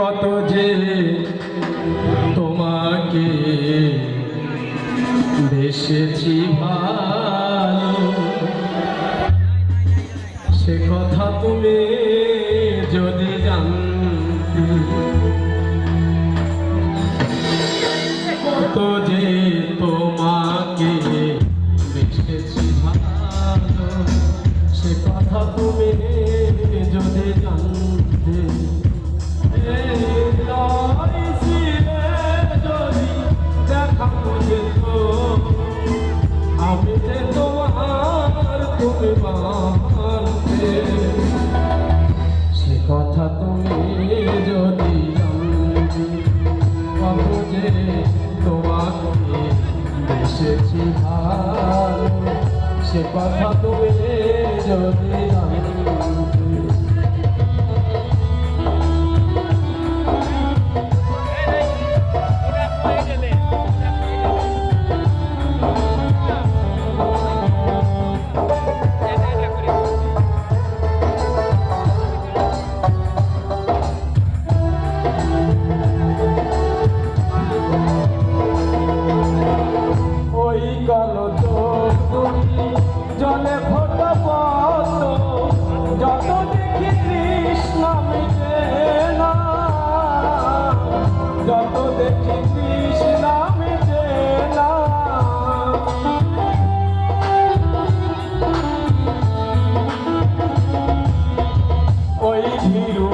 কত যে তোমাকে বেসেছি ভালো এসেছি সে কথা তুমি যদি জানতে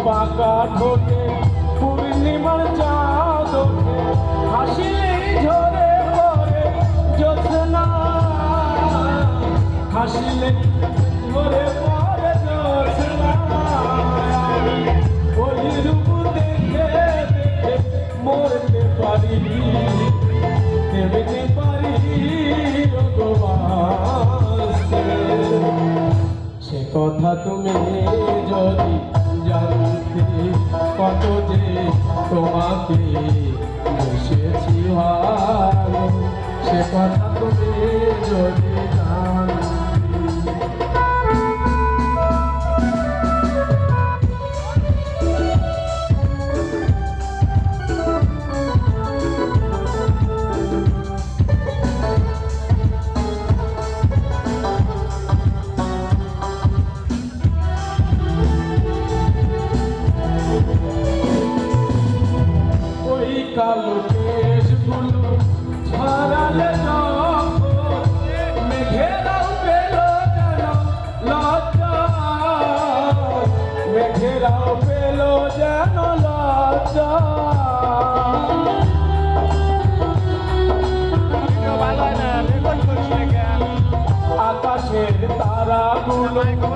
বাঁকা ঠোঁটে পূর্ণিমার চাঁদ ওঠে হাসিলেই ঝরে পড়ে হাসিলে কথা তুমি যদি জানতে কত যে তোমাকে বসেছি সে কথা কালো কেশগুলো ছড়ালে যখন মেঘেরাও পেল যেন লজ্জা মেঘেরাও পেল যেন লজ্জা আকাশের তারাগুলো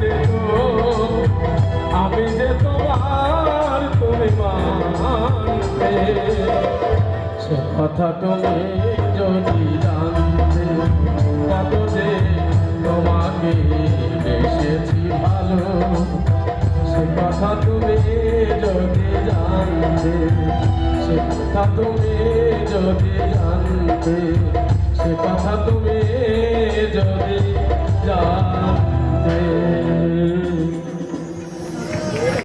যেত আমি যে তোমার তুমি মানতে সে কথা তুমি যদি জানতে কত যে তোমাকে বেসেছি ভালো। সে কথা তুমি যদি জানতে, সে কথা তুমি যদি জানতে